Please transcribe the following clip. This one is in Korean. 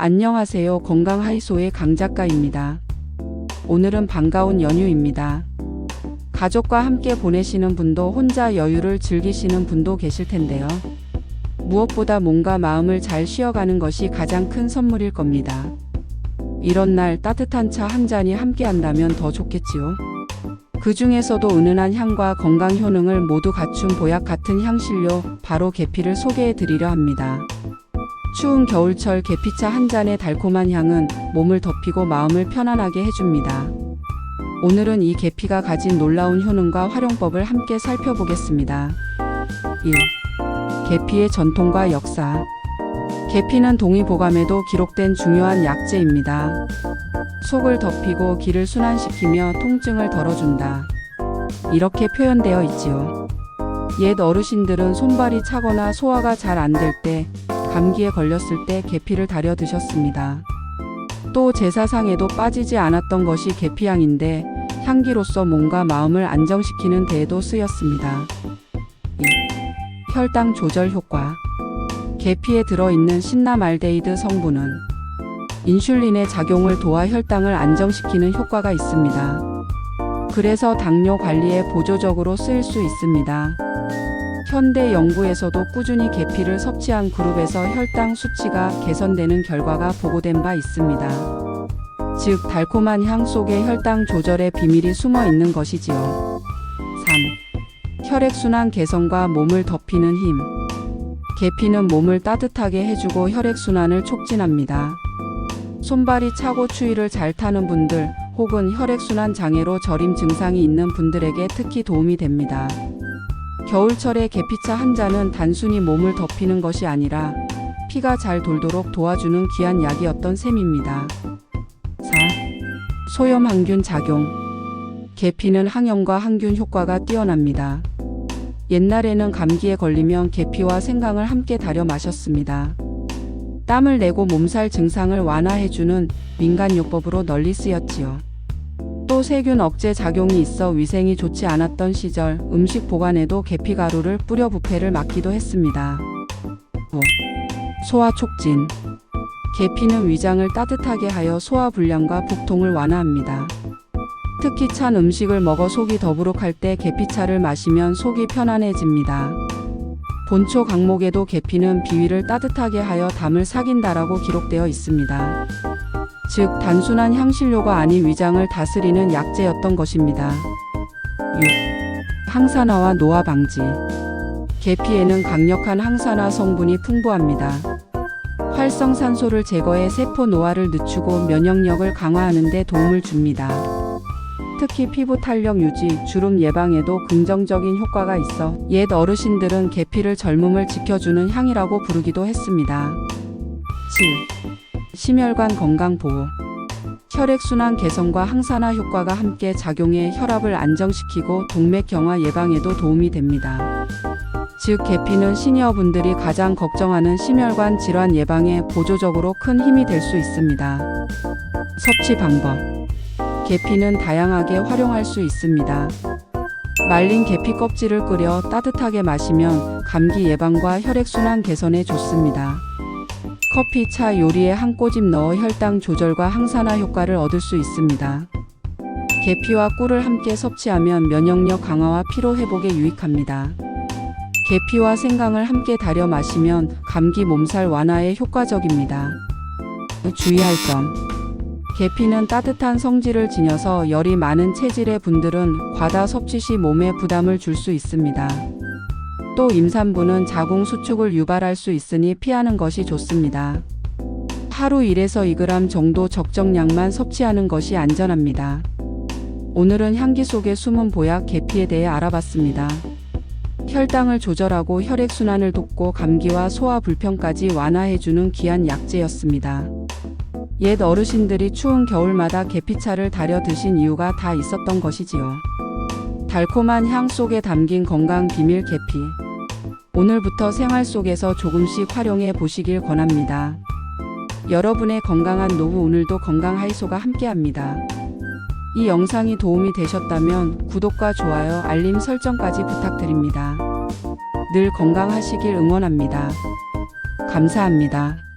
안녕하세요. 건강 하이소의 강 작가입니다. 오늘은 반가운 연휴입니다. 가족과 함께 보내시는 분도 혼자 여유를 즐기시는 분도 계실 텐데요. 무엇보다 몸과 마음을 잘 쉬어가는 것이 가장 큰 선물일 겁니다. 이런 날 따뜻한 차 한 잔이 함께 한다면 더 좋겠지요. 그 중에서도 은은한 향과 건강 효능을 모두 갖춘 보약 같은 향신료 바로 계피를 소개해 드리려 합니다. 추운 겨울철 계피차 한 잔의 달콤한 향은 몸을 덮이고 마음을 편안하게 해줍니다. 오늘은 이 계피가 가진 놀라운 효능과 활용법을 함께 살펴보겠습니다. 1. 계피의 전통과 역사. 계피는 동의보감에도 기록된 중요한 약재입니다. 속을 덮이고 기를 순환시키며 통증을 덜어준다. 이렇게 표현되어 있지요. 옛 어르신들은 손발이 차거나 소화가 잘 안 될 때, 감기에 걸렸을 때 계피를 달여 드셨습니다. 또 제사상에도 빠지지 않았던 것이 계피향인데 향기로서 몸과 마음을 안정시키는 데에도 쓰였습니다. 2. 혈당 조절 효과. 계피에 들어있는 신나말데이드 성분은 인슐린의 작용을 도와 혈당을 안정시키는 효과가 있습니다. 그래서 당뇨 관리에 보조적으로 쓰일 수 있습니다. 현대 연구에서도 꾸준히 계피를 섭취한 그룹에서 혈당 수치가 개선되는 결과가 보고된 바 있습니다. 즉, 달콤한 향 속에 혈당 조절의 비밀이 숨어 있는 것이지요. 3. 혈액순환 개선과 몸을 덮이는 힘. 계피는 몸을 따뜻하게 해주고 혈액순환을 촉진합니다. 손발이 차고 추위를 잘 타는 분들 혹은 혈액순환 장애로 저림 증상이 있는 분들에게 특히 도움이 됩니다. 겨울철에 계피차 한 잔은 단순히 몸을 덮이는 것이 아니라 피가 잘 돌도록 도와주는 귀한 약이었던 셈입니다. 4. 소염 항균 작용. 계피는 항염과 항균 효과가 뛰어납니다. 옛날에는 감기에 걸리면 계피와 생강을 함께 달여 마셨습니다. 땀을 내고 몸살 증상을 완화해주는 민간요법으로 널리 쓰였지요. 또 세균 억제 작용이 있어 위생이 좋지 않았던 시절 음식 보관에도 계피 가루를 뿌려 부패를 막기도 했습니다. 5. 소화 촉진. 계피는 위장을 따뜻하게 하여 소화 불량과 복통을 완화합니다. 특히 찬 음식을 먹어 속이 더부룩할 때 계피차를 마시면 속이 편안해집니다. 본초 강목에도 계피는 비위를 따뜻하게 하여 담을 삭인다라고 기록되어 있습니다. 즉 단순한 향신료가 아닌 위장을 다스리는 약재였던 것입니다. 6. 항산화와 노화 방지. 계피에는 강력한 항산화 성분이 풍부합니다. 활성산소를 제거해 세포 노화를 늦추고 면역력을 강화하는 데 도움을 줍니다. 특히 피부 탄력 유지, 주름 예방에도 긍정적인 효과가 있어 옛 어르신들은 계피를 젊음을 지켜주는 향이라고 부르기도 했습니다. 7. 심혈관 건강 보호. 혈액순환 개선과 항산화 효과가 함께 작용해 혈압을 안정시키고 동맥 경화 예방에도 도움이 됩니다. 즉, 계피는 시니어분들이 가장 걱정하는 심혈관 질환 예방에 보조적으로 큰 힘이 될 수 있습니다. 섭취 방법. 계피는 다양하게 활용할 수 있습니다. 말린 계피 껍질을 끓여 따뜻하게 마시면 감기 예방과 혈액순환 개선에 좋습니다. 커피, 차, 요리에 한 꼬집 넣어 혈당 조절과 항산화 효과를 얻을 수 있습니다. 계피와 꿀을 함께 섭취하면 면역력 강화와 피로 회복에 유익합니다. 계피와 생강을 함께 달여 마시면 감기 몸살 완화에 효과적입니다. 주의할 점. 계피는 따뜻한 성질을 지녀서 열이 많은 체질의 분들은 과다 섭취 시 몸에 부담을 줄 수 있습니다. 또 임산부는 자궁 수축을 유발할 수 있으니 피하는 것이 좋습니다. 하루 1에서 2g 정도 적정량만 섭취하는 것이 안전합니다. 오늘은 향기 속에 숨은 보약 계피에 대해 알아봤습니다. 혈당을 조절하고 혈액순환을 돕고 감기와 소화 불편까지 완화해주는 귀한 약재였습니다. 옛 어르신들이 추운 겨울마다 계피차를 달여 드신 이유가 다 있었던 것이지요. 달콤한 향 속에 담긴 건강 비밀 계피. 오늘부터 생활 속에서 조금씩 활용해 보시길 권합니다. 여러분의 건강한 노후 오늘도 건강 하이소가 함께합니다. 이 영상이 도움이 되셨다면 구독과 좋아요, 알림 설정까지 부탁드립니다. 늘 건강하시길 응원합니다. 감사합니다.